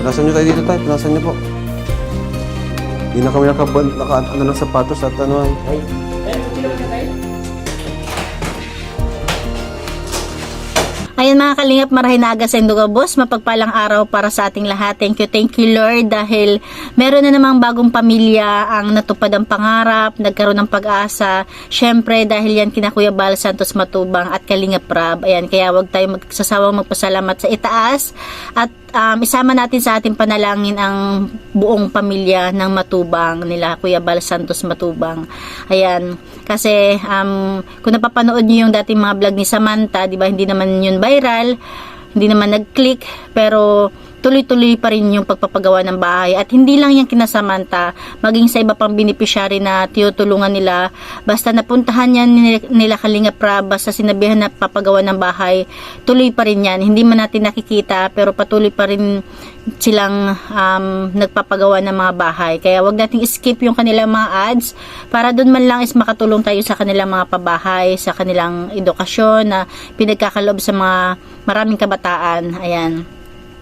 Punasan nyo tayo dito tayo. Punasan nyo po. Hindi na kami nakaband, naka, ano ng sapatos at ano. Ay, Ayan mga kalingap, marahin na aga sa Induga Boss. Mapagpalang araw para sa ating lahat. Thank you, thank you Lord dahil meron na namang bagong pamilya ang natupad ang pangarap, nagkaroon ng pag-asa. Syempre dahil yan kina Kuya Bal Santos Matubang at Kalingap Rab. Ayan, kaya wag tayo magsasawang magpasalamat sa itaas at um, isama natin sa ating panalangin ang buong pamilya ng Matubang nila Kuya Bal Santos Matubang. Ayan, kasi um, kung napapanood niyo yung dating mga vlog ni Samantha, 'di ba, hindi naman yun viral, hindi naman nag-click, pero tuloy-tuloy pa rin yung pagpapagawa ng bahay. At hindi lang yan kinasamanta, maging sa iba pang beneficiary na tinutulungan nila. Basta napuntahan yan nila, Kalinga Prab, basta sinabihan na papagawa ng bahay, tuloy pa rin yan. Hindi man natin nakikita, pero patuloy pa rin silang um, nagpapagawa ng mga bahay. Kaya wag nating skip yung kanilang mga ads para doon man lang is makatulong tayo sa kanilang mga pabahay, sa kanilang edukasyon na pinagkakaloob sa mga maraming kabataan. Ayan.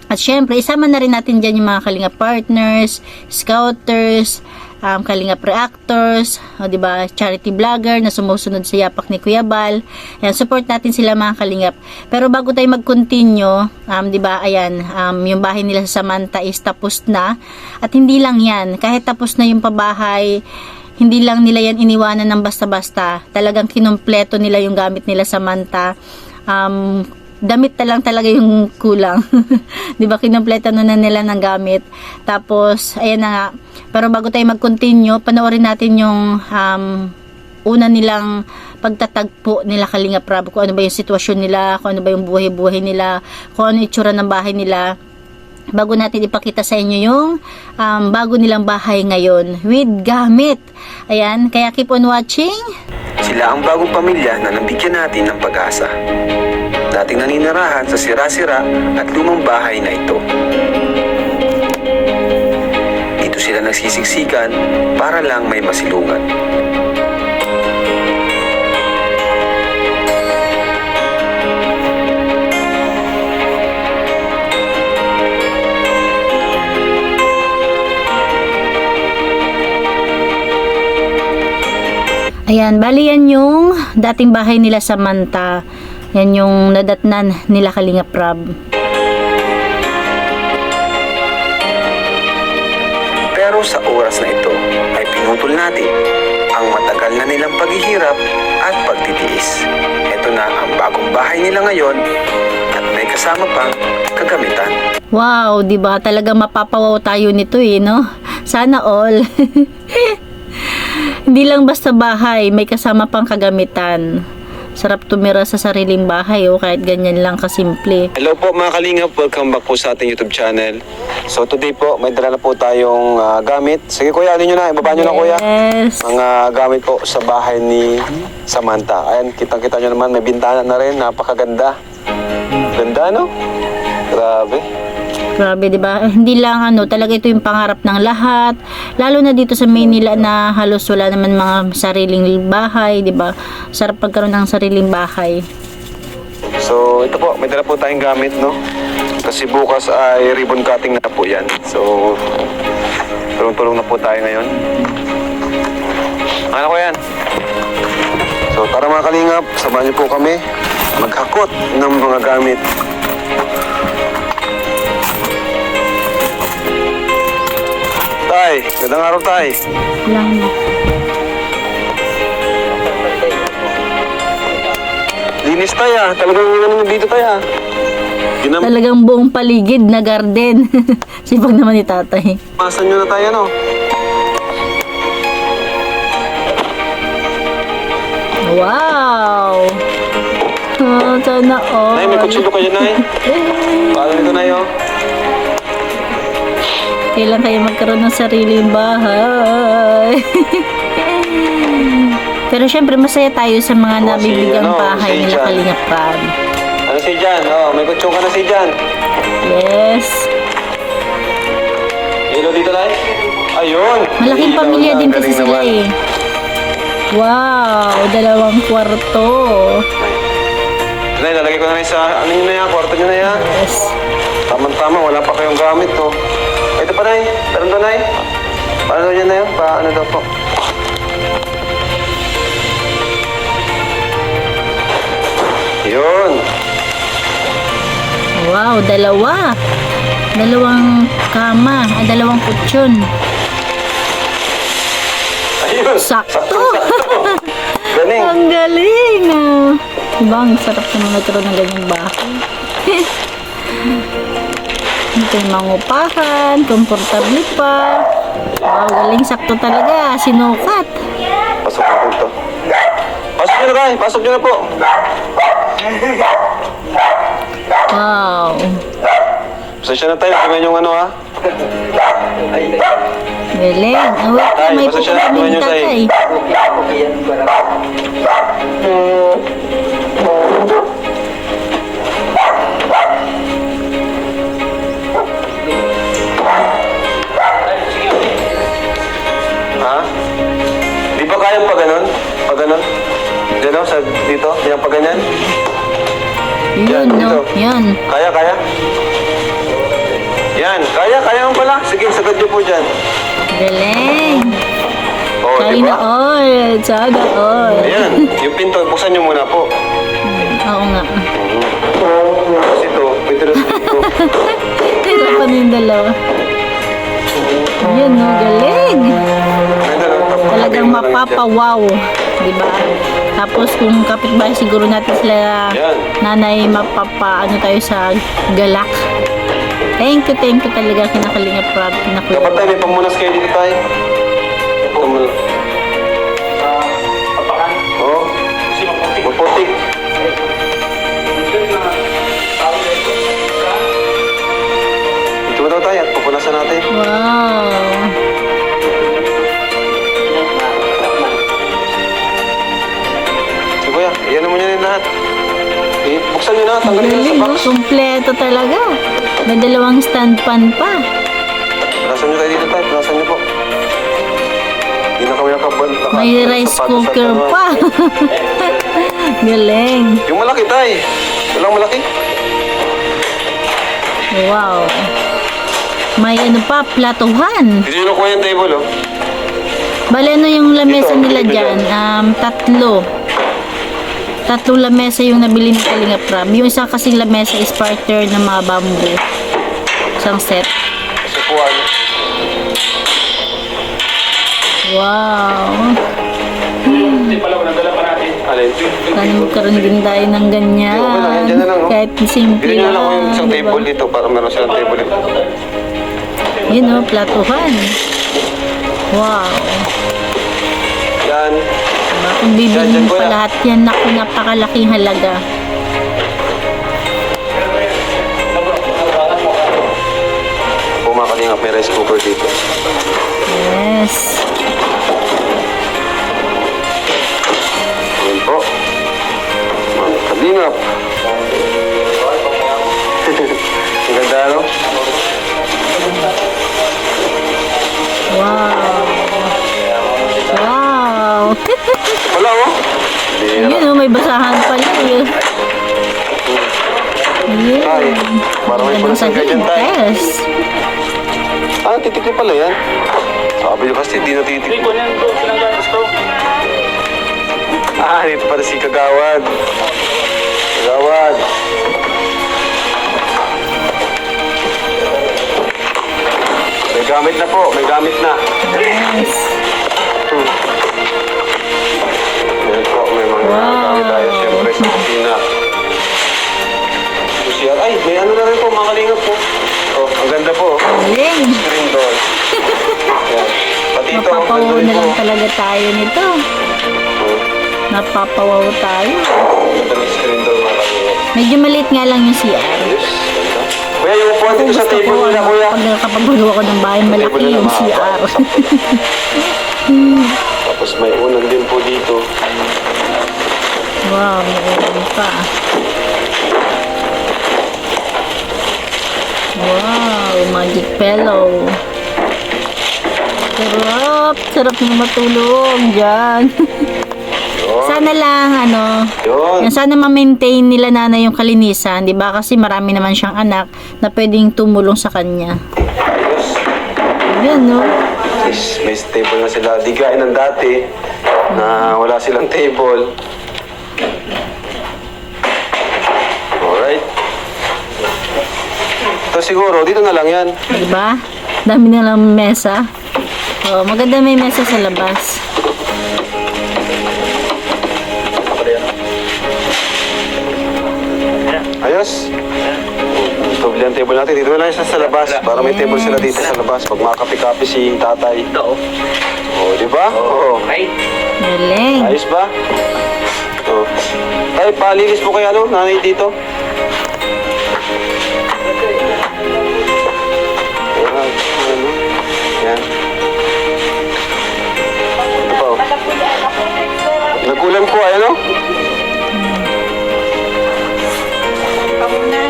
At syempre, isama na rin natin dyan yung mga kalinga partners, scouters, um, kalinga reactors, o, ba, charity vlogger na sumusunod sa yapak ni Kuya Bal. Ayan, support natin sila mga kalingap. Pero bago tayo mag-continue, um, ba, ayan, um, yung bahay nila sa Samantha is tapos na. At hindi lang yan, kahit tapos na yung pabahay, hindi lang nila yan iniwanan ng basta-basta. Talagang kinumpleto nila yung gamit nila sa Manta. Um, damit na lang talaga yung kulang. 'Di ba kinumpleto na, na nila ng gamit. Tapos ayan na nga. Pero bago tayo mag-continue, panoorin natin yung um, una nilang pagtatagpo nila Kalinga Prab, kung ano ba yung sitwasyon nila, kung ano ba yung buhay-buhay nila, kung ano itsura ng bahay nila bago natin ipakita sa inyo yung um, bago nilang bahay ngayon with gamit. Ayan, kaya keep on watching. Sila ang bagong pamilya na nabigyan natin ng pag-asa. Dating naninirahan sa sira-sira at lumang bahay na ito. Dito sila nagsisiksikan para lang may masilungan. Ayan, bali yan yung dating bahay nila sa Manta. Yan yung nadatnan nila Kalinga Prab. Pero sa oras na ito ay pinutol natin ang matagal na nilang paghihirap at pagtitiis. Ito na ang bagong bahay nila ngayon at may kasama pang kagamitan. Wow, 'di ba? Talaga mapapawaw tayo nito eh, no? Sana all. Hindi lang basta bahay, may kasama pang kagamitan. Sarap tumira sa sariling bahay, oh, kahit ganyan lang kasimple. Hello po mga kalingap, welcome back po sa ating YouTube channel. So today po, may dala po tayong ah, gamit. Sige kuya, ano nyo na, ibaba nyo na kuya. Yes. Mga gamit po sa bahay ni Samantha. Ayan, kitang-kita nyo naman, may bintana na rin, napakaganda. Ganda no? Grabe. Grabe, 'di ba? Eh, Hindi lang ano, talaga ito yung pangarap ng lahat. Lalo na dito sa Maynila na halos wala naman mga sariling bahay, 'di ba? Sarap pagkaroon ng sariling bahay. So ito po, may dala po tayong gamit no? Kasi bukas ay ribbon cutting na po yan. So, tulong-tulong na po tayo ngayon. Ano ko yan? So tara mga kalingap, samahan niyo po kami maghakot ng mga gamit. Tay, gandang araw tay. Lang Linis tay ah. Talagang ano dito tay ah. Ginam Talagang buong paligid na garden. Sipag naman ni tatay. Masan nyo na tayo no? Wow! Oh, sana all. Nay, may kutsilyo kayo nay. Paano nito nay oh? Kailan kayo magkaroon ng sariling bahay? Pero syempre masaya tayo sa mga Oh, si, nabibigang ano, bahay si nila. Kalingap Prab. Ano si Jan? Oh, may kutsyon ka na si Jan. Yes. Ilo dito nay. Ayun. Malaking Ilaw pamilya na, din kasi sila naman. eh. Wow, dalawang kwarto. Nay, lalagay ko na rin sa ano nyo na yan, kwarto nyo na yan. Yes. Tama-tama, wala pa kayong gamit oh. Ito pa, Nay. Tanong to, Nay. Paano yan na yun? Paano daw po? Yun. Wow, dalawa. Dalawang kama, ah, dalawang kutsyon. Ayun. Sakto. Galing. Ang galing ah. Diba, ang sarap naman nagkaroon ng ganyang bahay. Ito yung mangupahan, komportable pa. Wow, galing sakto talaga. Sinukat. Pasok na po ito. Pasok nyo na, Tay. Pasok nyo na po. Wow. Pasensya na tayo. Tingnan yung ano, ha? Galing. Ah, wait, Tay, may pasensya na, pupunta tuloy ni niyo, Tay. tatay. Sa dito? Yan pa ganyan? Yun, no? dito. Yan. Kaya, kaya? Yan, kaya, kaya mo pala. Sige, sagad niyo po dyan. Galing. Oo, di Sana ba? all. Sana all. Ayan, yung pinto, buksan niyo muna po. Oo nga. Kasi ito, pwede rin dito. Hirapan yung dalawa. Yun, no? Galing. Pwede rin, tapos Talagang sabihin mo lang dyan. mapapawaw. Diba? Tapos kung kapitbahay siguro natin sila nanay mapapa ano tayo sa galak. Thank you, thank you talaga kinakalinga prab. Kinakuya. tayo, may pamunas kayo dito tayo. Pamunas. Oo. Maputi. Ito na daw tayo at pupunasan natin. Wow. Buksan niyo na, tanggalin Galing, sa no? box. Kompleto talaga. May dalawang stand pan pa. Punasan niyo tayo dito tayo, punasan niyo po. Hindi na kami nakabal. Naka, May rice sapatos at cooker ano. pa. Galing. Yung malaki tayo. Walang malaki. Wow. May ano pa, platuhan. Dito yung nakuha yung table, oh. Bale, ano yung lamesa Dito, nila dito dyan? dyan. Um, tatlo. Tatlong lamesa yung nabili ni Kalinga Pram. Yung isa kasing lamesa is partner ng mga bamboo. Isang set. Kasi po, ano. Wow. Alin? Sana magkaroon din tayo ng ganyan. Hindi, lang. Lang, oh. Kahit simple niyo na lang lang. yung isang table dito para meron silang table dito. Yun o, platuhan. Wow. Kung Yan, bibili yan, mo pa kuya. lahat yan, naku, napakalaking halaga. Pumakalingap may rice cooker dito. May basahan pala eh. Yun. Ganun sa tay. Yes. Ah, titikli pala yan. Sabi niyo kasi, di na titikli. Ah, dito pala si Kagawad. Kagawad. May gamit na po, may gamit na. Yes. Hmm. Wow. tayo. Siyempre, sa kusina. Kusina. Ay, may ano na rin po, mga kalingap po. Oh, ang ganda po. oh. Galing. Screen door. Yan. Pati ito, ang Mapapawaw ganda rin na po. lang talaga tayo nito. Oh, Napapawaw tayo. Ganda ng screen door, mga kalingap. Medyo maliit nga lang yung CR. Yes, ganda. Kuya, yung upuan dito sa gusto table nila, ano, kuya. pag nakapagawa ko ng bahay, malaki Table yung mahaba. CR. Tapos may unan din po dito. Wow, may pa. Wow, magic pillow. Sarap, sarap na matulog dyan. Yun. Sana lang, ano, Yun. sana ma-maintain nila nanay yung kalinisan, di ba? Kasi marami naman siyang anak na pwedeng tumulong sa kanya. Yan, no? Is, may table na sila. Di gaya ng dati na wala silang table. Ito siguro, dito na lang yan. Diba? Dami na lang mesa. Oh, maganda may mesa sa labas. Ayos. Doble ang table natin. Dito na lang siya sa labas. Para may table sila dito sa labas. Pag makakapi-kapi si tatay. Ito. Oh, di ba? Oo. Okay. Galing. Ayos ba? Oh. Tay, palilis po kaya ano, nanay dito. Nagkulan po, ay ano?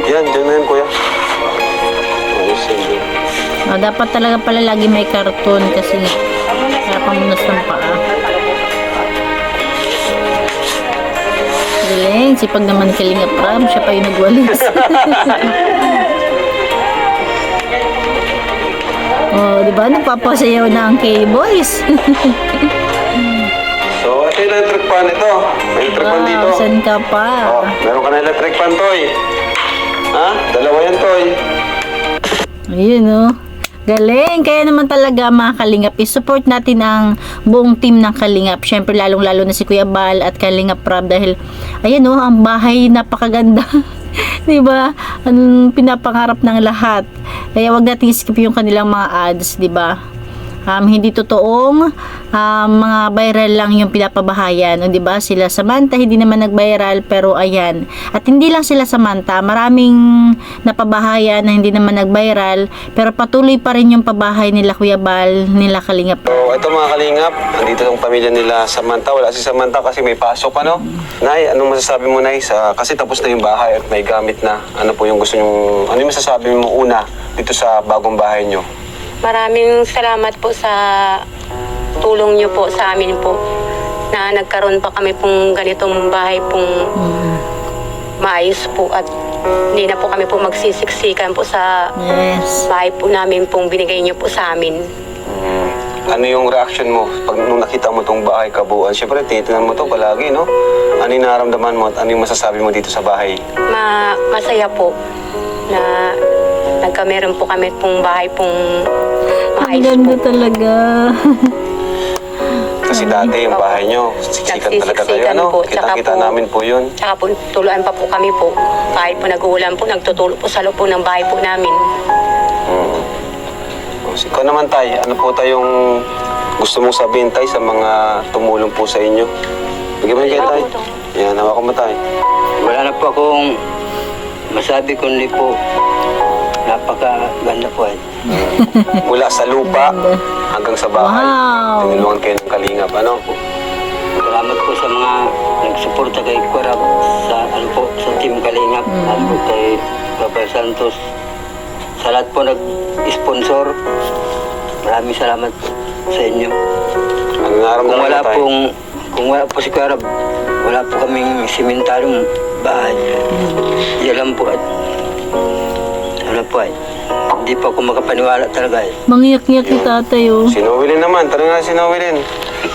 Yan, dyan na yan, kuya. Oh, dapat talaga pala lagi may karton kasi kaya pamunas ng paa. Galing. Sipag naman kalinga pram. Siya pa yung nagwalis. oh, di ba? Nagpapasayaw na ang K-Boys. Electric fan ito. May electric fan dito. wow, saan ka pa? Oh, meron ka na electric fan, Toy. Ha? Dalawa yan, Toy. Ayun, oh. Galing. Kaya naman talaga mga Kalingap, isupport natin ang buong team ng Kalingap. Siyempre, lalong-lalo na si Kuya Bal at Kalingap Rob dahil, ayan oh, ang bahay napakaganda. 'Di ba? Anong pinapangarap ng lahat. Kaya wag natin skip yung kanilang mga ads, 'di ba? Um, hindi totoong um, mga viral lang yung pinapabahayan, o 'di ba? Sila Samantha hindi naman nag-viral pero ayan. At hindi lang sila Samantha, maraming napabahayan na hindi naman nag-viral pero patuloy pa rin yung pabahay nila Kuya Bal, nila Kalingap. So, ito mga kalingap, andito ang pamilya nila Samantha. Wala si Samantha kasi may pasok, ano? Nay, anong masasabi mo, Nay? Sa, kasi tapos na yung bahay at may gamit na. Ano po yung gusto nyo, ano yung masasabi mo una dito sa bagong bahay nyo? Maraming salamat po sa tulong niyo po sa amin po na nagkaroon pa kami pong ganitong bahay pong maayos po at hindi na po kami po magsisiksikan po sa Yes. bahay po namin pong binigay niyo po sa amin. Ano yung reaction mo pag nung nakita mo tong bahay kabuuan? Siyempre, titinan mo to palagi, no? Ano yung nararamdaman mo at ano yung masasabi mo dito sa bahay? Ma masaya po na nagkameron po kami pong bahay pong Ang maayos ganda po. talaga. Kasi dati yung bahay nyo, siksikan talaga kayo, Nagsisiksikan ano? po, tsaka Kita-kita po- namin po yun. Tsaka po, tuluan pa po kami po. Kahit po nag-uulan po, nagtutulo po sa loob po ng bahay po namin. Mm. O, Ikaw naman, Tay, ano po tayong gusto mong sabihin, Tay, sa mga tumulong po sa inyo? Bigyan mo kayo, Tay. Yan, hawakan mo, Tay. Wala na po akong masabi kundi po napakaganda po eh. Mula sa lupa hanggang sa bahay. Wow. Tinulungan kayo ng kalingap, ano? Salamat po sa mga nagsuporta kay Kurab sa ano po sa Team Kalingap, at po kay Papa Santos. Sa lahat po nag-sponsor. Maraming salamat po sa inyo. Ano Kung wala mo, Tay? pong kung wala po si Kurab, wala po kaming simentaryong bahay. Yan lang po at ano po ay hindi pa ako makapaniwala talaga eh. Mangiyak-ngiyak ni tatay, oh. Si Noelin naman, tanong nga si Noelin.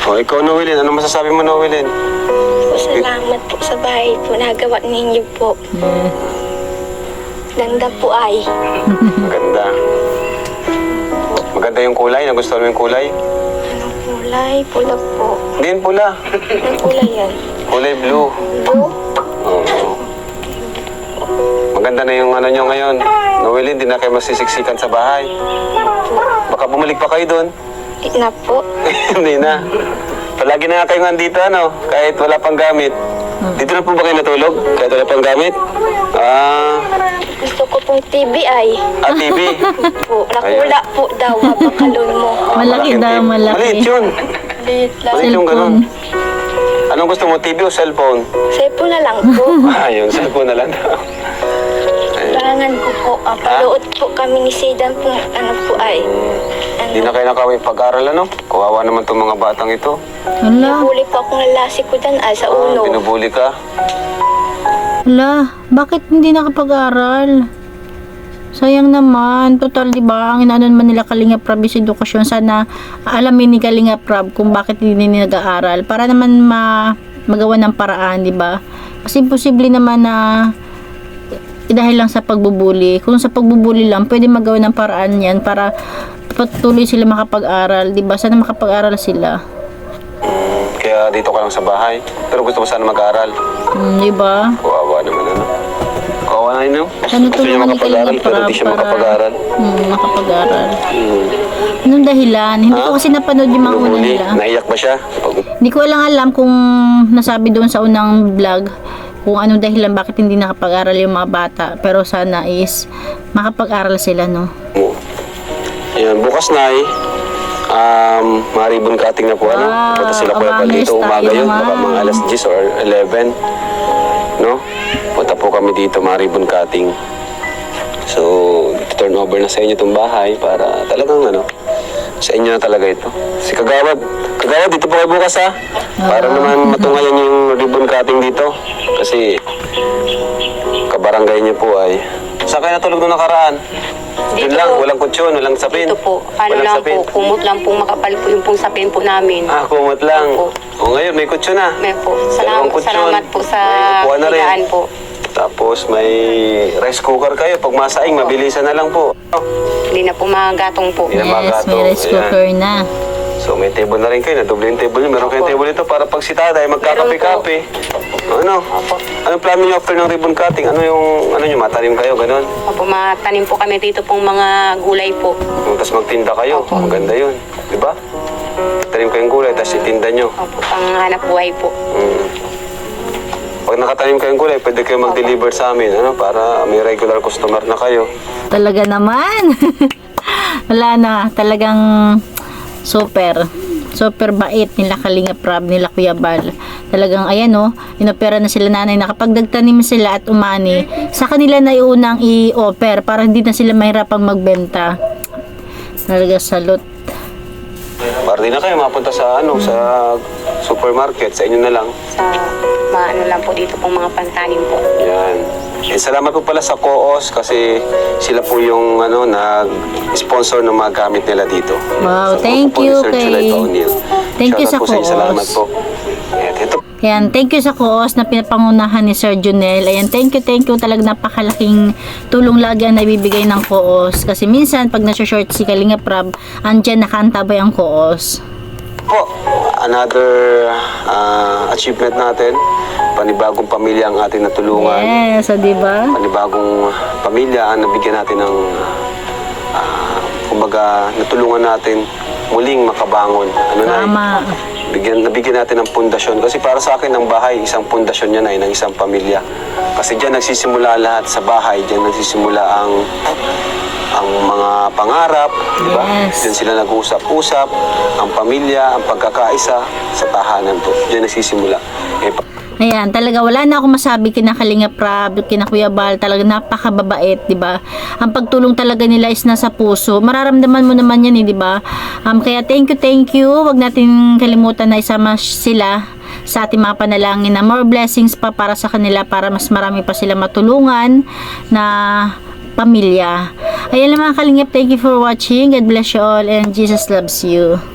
O, ikaw, Noelin, ano masasabi mo, Noelin? po, salamat po sa bahay po nagawa ninyo po. Yes. Ganda po ay. Maganda. Maganda yung kulay, nagustuhan mo yung kulay? Anong kulay? Pula po. Hindi yun pula. Anong kulay yan? Kulay blue. Blue? Oo. Maganda na yung ano nyo ngayon. Noelin, di na kayo masisiksikan sa bahay. Baka bumalik pa kayo doon. Di na po. Hindi na. Palagi na nga kayo nandito, ano? Kahit wala pang gamit. Dito na po ba kayo natulog? Kahit wala pang gamit? Ah, Gusto ko pong TV ay. ah TV. Po, nakula po daw mapakalon mo. Ah, Malaki malaking daw, TV. malaki. Maliit yun. Liit lang. Maliit yung ganun. Cellphone. Anong gusto mo, TV o cellphone? Cellphone na lang po. Ah, yun, cellphone na lang daw. Kailangan ko po. Uh, paluot po kami ni Sedan po. Ano po ay. Hindi na Ano? kayo nakawin pag-aral, ano? Kawawa naman itong mga batang ito. Hala, Huli po akong lalasi ko dan ay sa Ah, ulo. binubuli ka. hala. Bakit hindi nakapag-aral? Sayang naman. Total, di ba? Ang inaano naman nila Kalinga Prab is edukasyon. Sana alamin ni Kalinga Prab kung bakit hindi nila nag-aaral. Para naman ma magawa ng paraan, di ba? Kasi posible naman na dahil lang sa pagbubuli. Kung sa pagbubuli lang, pwede magawa ng paraan yan para patuloy sila makapag-aral, di ba? Sana makapag-aral sila. Kaya dito ka lang sa bahay. Pero gusto mo sana mag-aaral. Hmm, di ba? Kawawa naman ano. Kawawa na yun. Sana Gusto niya makapag-aral pero Prab di siya para- makapag-aral. Hmm, makapag-aral. Hmm. Anong dahilan? Hindi ko Ha? kasi napanood yung mga una nila. Naiyak ba siya? Pag Hindi ko lang alam kung nasabi doon sa unang vlog kung anong dahilan bakit hindi nakapag-aral yung mga bata. Pero sana is makapag-aral sila, no? Ayan, bukas na eh. Um, mga ribbon cutting na po ano. Wow, Punta sila Kuya abangan dito tayo umaga yun. naman. Baka mga alas 10 or 11. No? Punta po kami dito mga ribbon cutting. So, turn over na sa inyo itong bahay para talagang ano, sa inyo na talaga ito. Si Kagawad, Kagawad, dito po kayo bukas ha. Para naman matungayan yung ribbon cutting dito. Kasi, kabarangay niyo po ay... Saan kayo natulog nung nakaraan? Yun Dito lang, po. walang kutsyon, walang sapin. Ito po, ano walang lang sapin. po, kumot lang po makapal po yung pong sapin po namin. Ah, kumot lang. Opo. O ngayon, may kutsyon na. May po. Dalawang Salamat, kutsyon. salamat po sa May upuan na rin. higaan po. Tapos may rice cooker kayo. Pag masaing, mabilisan na lang po. Hindi na po magatong po. Hindi na Yes, magato. may rice Ayan. cooker na. So may table na rin kayo. Nadoble yung table niyo. Meron kayong table ito para pag si tatay magkakape-kape. Ano? Opo. Anong plano niyo after ng ribbon cutting? Ano yung, ano niyo, matanim kayo, ganun? Opo, matanim po kami dito pong mga gulay po. Tapos magtinda kayo. Opo. Maganda yun. Di ba? Tanim kayong gulay, tapos itinda niyo. Opo, pang hanap buhay po. Mm. Pag nakatanim kayong gulay, pwede kayo mag-deliver sa amin, ano, para may regular customer na kayo. Talaga naman. Wala na. Talagang super. Super bait nila Kalinga Prab, nila Kuya Bal. Talagang ayan no, inopera na sila nanay na kapag nagtanim sila at umani, sa kanila na iunang i-offer para hindi na sila mahirapang magbenta. Talaga salute. Para di na kayo mapunta sa, ano, sa supermarket, sa inyo na lang. Sa maano lang po dito pong mga pantanim po. Yan. Eh, salamat po pala sa Coos kasi sila po yung ano nag-sponsor ng mga gamit nila dito. Wow, So, thank you kay-. Thank you sa. Coos. Salamat po. Ayan, ito Ayan, thank you sa koos na pinapangunahan ni Sir Junel. Ayan, thank you, thank you. Talagang napakalaking tulong lagi ang nabibigay ng koos. Kasi minsan, pag nasa-short si Kalinga Prab, andyan nakaantabay ang koos. Po, another ah, achievement natin. Panibagong pamilya ang ating natulungan. Yes, o diba? Panibagong pamilya ang nabigyan natin ng ah, kumbaga natulungan natin muling makabangon. Ano na? Bigyan, nabigyan natin ng pundasyon. Kasi para sa akin, ang bahay, isang pundasyon yan ay ng isang pamilya. Kasi diyan nagsisimula lahat sa bahay. Diyan nagsisimula ang ang mga pangarap, di ba? Yes. Diyan sila nag-usap-usap, ang pamilya, ang pagkakaisa sa tahanan po. Diyan nagsisimula. Eh, Ayan, talaga wala na ako masabi kina Kalinga Prab, kina Kuya Bal, talaga napakababait, 'di ba? Ang pagtulong talaga nila is nasa puso. Mararamdaman mo naman 'yan, eh, 'di ba? Um, kaya thank you, thank you. Huwag natin kalimutan na isama sila sa ating mga panalangin na more blessings pa para sa kanila para mas marami pa sila matulungan na pamilya. Ayan lang mga kalingap, thank you for watching. God bless you all and Jesus loves you.